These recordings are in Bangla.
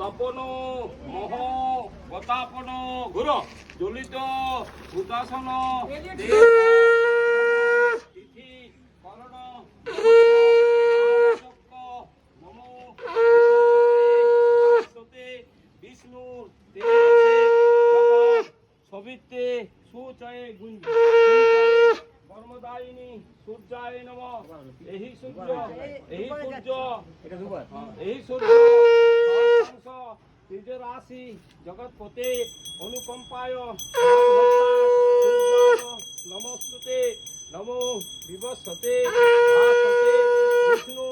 তপন মহ প্রতাপন ঘুর জ্বলিত হুতাসন তিথি করণ বিষ্ণুর সবিত্রে সুচয়ে গুঞ্জ কর্মদায়িনী সূর্যায় নম। এই সূর্য এই সূর্য এই সূর্য সহস্রাংশ ত্রিজ রাশি জগৎপতে অনুকম্পায় নমস্তুতে নমো ভাস্বতে বিষ্ণু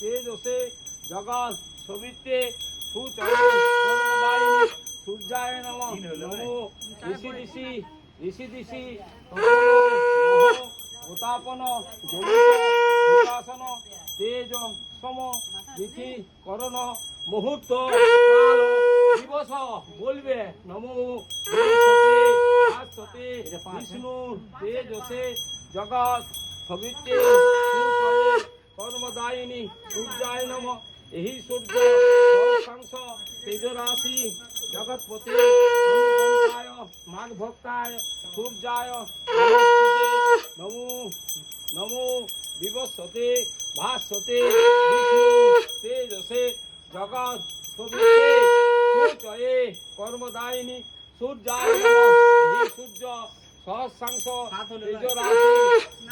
তেজসে জগৎ সবিত্রে সুচরে কর্মদায়িনী সূর্যায় নম নমো ঋষি ঋষি ঋষি ঋষি জলিত ভূতাসন তেজ সম তিথি করণ মুহূর্ত দিবস বলবে নমো ভাস্বতি, বিষ্ণু তেজসে জগৎ সবিত্রে কর্মদায়িনী সূর্যায় নম এই সূর্য সহস্রাংশ তেজ রাশি জগৎপতি মাঘ ভক্তায় সূর্যায় নমো নমো বিবস্বতে ভাস্বতে বিষ্ণু তেজসে জগৎ সুচয়ে কর্মদায়িনী সূর্যায় সূর্য সহস্রাংশ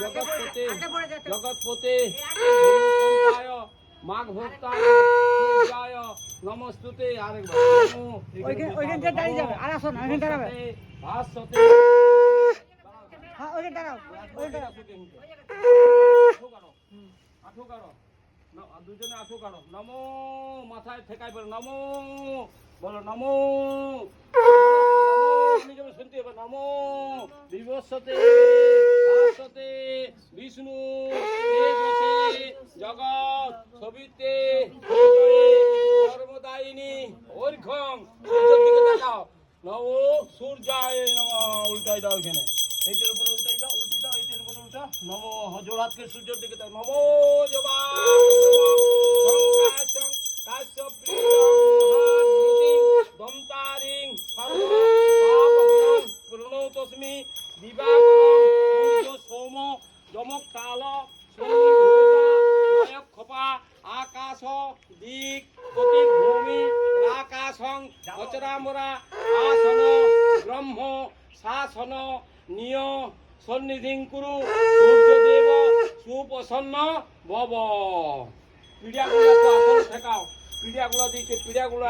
জগৎপতে জগৎপতে মাঘ ভক্তায় সূর্যায় নমস্তুতে আরেকবার ওইখান- থেকে দাঁড়িয়ে যাবে, আর আসো না, ওইখানে দাঁড়াবে। হ্যাঁ ওইখানে দাঁড়াও ওইখানে দাঁড়াও। আঠু কারও দুজনে আঠু কারও নমো, মাথায় ঠেকাই বলো, নমো বলো নমো। শুনতে হবে, নমো। বিবস্বতে ভাস্বতে, বিষ্ণু জগৎ সবিতে কর্মদায়িনী ঐর্ঘম সূর্যের দিকে তাকাও। নমো, সূর্যায় নম উল্টাই দাও এখানে। এইটার উপরে উল্টাই দাও উল্টাই দাও, এইটার উপরে উল্টা। নমো জোড়াতকে সূর্যের দিকে তাকাও। নমো, জবা পাপগ্রং প্রণতস্মি সূর্য সোম, যমক কাল নায়ক আকাশ, দিক প্রতি ভূমি আকাশং অচরামরা ব্রহ্ম শাসন নিয় সন্নিধিং কুরু সূর্যদেব সুপ্রসন্ন ভব। পিড়িয়াগুলো ঠেকাও পিড়িয়াগুলো দিচ্ছে পিড়িয়াগুলো